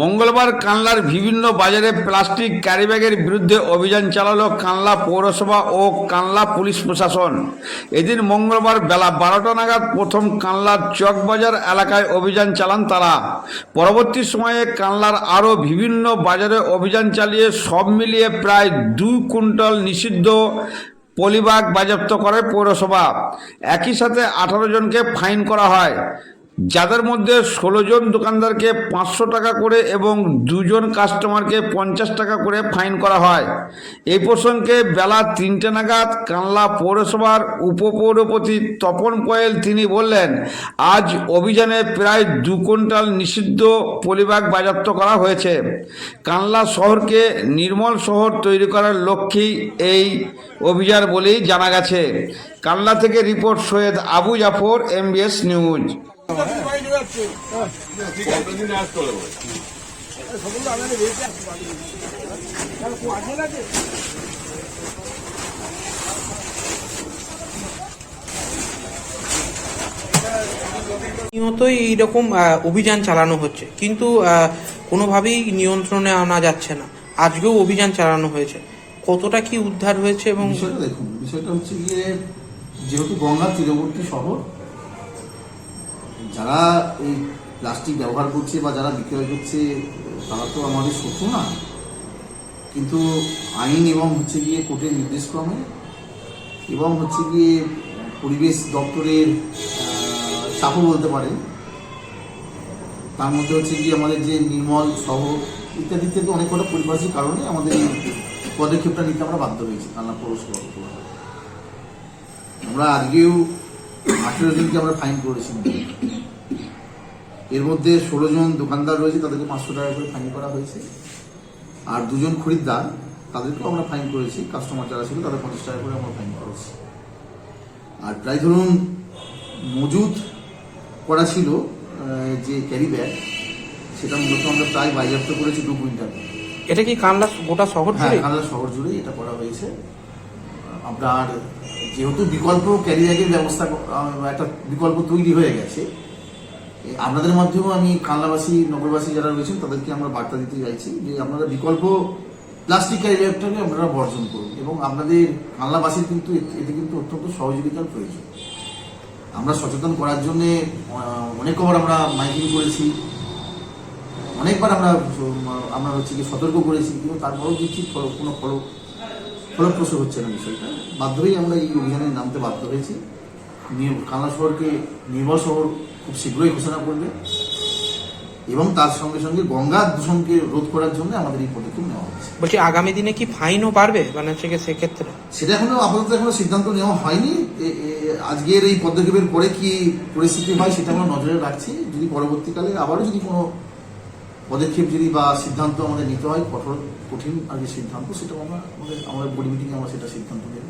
মঙ্গলবার কানলার বিভিন্ন বাজারে প্লাস্টিক ক্যারিব্যাগের বিরুদ্ধে অভিযান চালালো কানলা পৌরসভা ও কানলা পুলিশ প্রশাসন। এদিন মঙ্গলবার বেলা বারোটা নাগাদ প্রথম কানলার চকবাজার এলাকায় অভিযান চালান তারা। পরবর্তী সময়ে কানলার আরও বিভিন্ন বাজারে অভিযান চালিয়ে সব মিলিয়ে প্রায় দুই কুইন্টাল নিষিদ্ধ পলিবাগ বাজেয়াপ্ত করে পৌরসভা। একই সাথে আঠারো জনকে ফাইন করা হয়। যাদের মধ্যে ষোলো জন দোকানদারকে পাঁচশো টাকা করে এবং দুজন কাস্টমারকে পঞ্চাশ টাকা করে ফাইন করা হয়। এই প্রসঙ্গে বেলা তিনটে নাগাদ কানলা পৌরসভার উপপৌরপতি তপন পয়েল তিনি বললেন, আজ অভিযানে প্রায় দু কুইন্টাল নিষিদ্ধ পলিবাগ বাজেয়াপ্ত করা হয়েছে। কানলা শহরকে নির্মল শহর তৈরি করার লক্ষ্যেই এই অভিযান বলেই জানা গেছে। কানলা থেকে report Syed Abu Jafar MBS news নিয়তই এইরকম অভিযান চালানো হচ্ছে। কিন্তু কোনোভাবেই নিয়ন্ত্রণে আনা যাচ্ছে না। আজকেও অভিযান চালানো হয়েছে। কতটা কি উদ্ধার হয়েছে এবং দেখুন, বিষয়টা হচ্ছে গিয়ে যেহেতু গঙ্গা তীরবর্তী শহর যারা এই প্লাস্টিক ব্যবহার করছে বা যারা বিক্রয় করছে, তারা তো আমাদের শত্রু না। কিন্তু আইন এবং হচ্ছে গিয়ে কোর্টের নির্দেশক্রমে এবং হচ্ছে গিয়ে পরিবেশ দপ্তরের চাপও বলতে পারেন তার মধ্যে হচ্ছে গিয়ে আমাদের যে নির্মল শহর ইত্যাদি ইত্যাদি অনেক কটা পরিপার্শ্বিক কারণে আমাদের এই পদক্ষেপটা নিতে আমরা বাধ্য হয়েছি কান্না পৌরসভা আমরা আজকেও আঠেরো জনকে আমরা ফাইন করেছি। এর মধ্যে ষোলো জন দোকানদার রয়েছে তাদেরকে পাঁচশো টাকা করে ফাইন করা হয়েছে। আর দুজন খরিদ্দার তাদেরকেও আমরা ফাইন করেছি। কাস্টমার যারা ছিল তাদের পঞ্চাশ টাকা করে আমরা ফাইন করেছি। আর প্রায় ধরুন মজুদ করা ছিল যে ক্যারি ব্যাগ সেটা মূলত আমরা প্রায় বাজেয়াপ্ত করেছি দু কুইন্টাল। এটা কি কানলা গোটা শহর হ্যাঁ কানাডা শহর জুড়ে এটা করা হয়েছে। আপনার যেহেতু বিকল্প ক্যারি ব্যাগের ব্যবস্থা একটা বিকল্প তৈরি হয়ে গেছে আপনাদের মাধ্যমেও আমি কানলাবাসী নগরবাসী যারা রয়েছেন, তাদেরকে আমরা বার্তা দিতে চাইছি যে আপনারা বিকল্প প্লাস্টিক ক্যারি ব্যাগটাকে আপনারা বর্জন করুন এবং আপনাদের কানলাবাসীর কিন্তু এতে- কিন্তু অত্যন্ত সহযোগিতার প্রয়োজন। আমরা সচেতন করার জন্যে অনেকবার আমরা মাইকিং করেছি, অনেকবার আমরা আমরা হচ্ছে কি সতর্ক করেছি, কিন্তু তারপরেও দেখছি কোনো ফল ফলপ্রসূ হচ্ছে না বিষয়টা। বাধ্য হয়েই আমরা এই অভিযানে নামতে বাধ্য হয়েছি। কানলা শহরকে নির্মল শহর খুব শীঘ্রই ঘোষণা করবে। এবং তার সঙ্গে সঙ্গে গঙ্গা দূষণকে রোধ করার জন্য আমাদের এই পদক্ষেপ নেওয়া হচ্ছে। বলছি আগামী দিনে কি ফাইনও বাড়বে মানে সেক্ষেত্রে? সেটা এখনও আপাতত এখনও সিদ্ধান্ত নেওয়া হয়নি। আজকের এই পদক্ষেপের পরে কি পরিস্থিতি হয় সেটা আমরা নজরে রাখছি। যদি পরবর্তীকালে আবারও যদি কোনো পদক্ষেপ যদি বা সিদ্ধান্ত আমাদের নিতে হয় কঠোর, কঠিন আর যে সিদ্ধান্ত সেটা আমরা আমাদের আমাদের বোর্ড মিটিংয়ে আমরা সেটা সিদ্ধান্ত নেব।